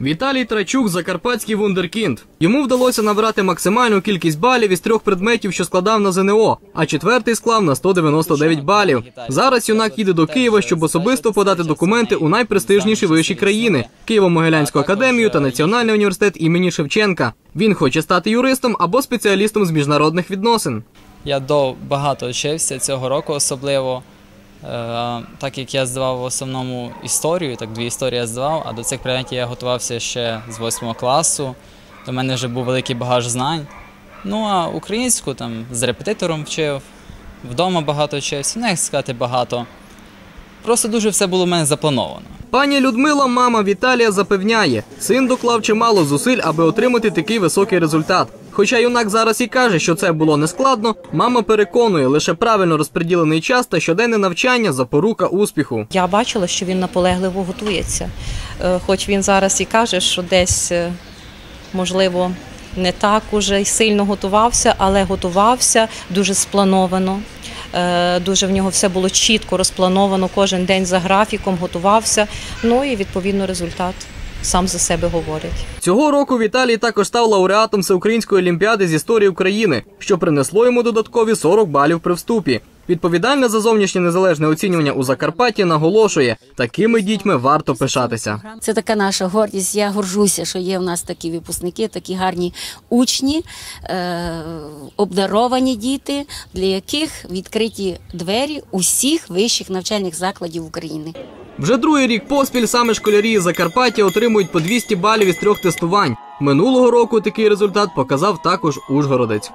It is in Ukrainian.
Віталій Трачук закарпатський вундеркінд. Йому вдалося набрати максимальну кількість балів із трьох предметів, що складав на ЗНО, а четвертий склав на 199 балів. Зараз юнак їде до Києва, щоб особисто подати документи у найпрестижніші виші країни Києво-Могилянську академію та Національний університет імені Шевченка. Він хоче стати юристом або спеціалістом з міжнародних відносин. Я до багато вчився цього року, особливо. Е, Так як я здавав в основному історію, так дві історії я здавав, а до цих предметів я готувався ще з 8 класу. До мене вже був великий багаж знань. Ну а українську там з репетитором вчив, вдома багато вчився, ну як сказати, багато. Просто дуже все було в мене заплановано. Пані Людмила, мама Віталія, запевняє, син доклав чимало зусиль, аби отримати такий високий результат. Хоча юнак зараз і каже, що це було нескладно, мама переконує, лише правильно розподілений час та щоденне навчання запорука успіху. Я бачила, що він наполегливо готується. Е, Хоч він зараз і каже, що десь, е, можливо, не так уже сильно готувався, але готувався дуже сплановано. Е, Дуже в нього все було чітко розплановано, кожен день за графіком готувався. Ну і відповідно результат сам за себе говорить. Цього року Віталій також став лауреатом Всеукраїнської олімпіади з історії України, що принесло йому додаткові 40 балів при вступі. Відповідальна за зовнішнє незалежне оцінювання у Закарпатті наголошує, такими дітьми варто пишатися. Це така наша гордість. Я горжуся, що є в нас такі випускники, такі гарні учні, е- обдаровані діти, для яких відкриті двері усіх вищих навчальних закладів України. Вже другий рік поспіль саме школярі із Закарпаття отримують по 200 балів із трьох тестувань. Минулого року такий результат показав також Ужгородець.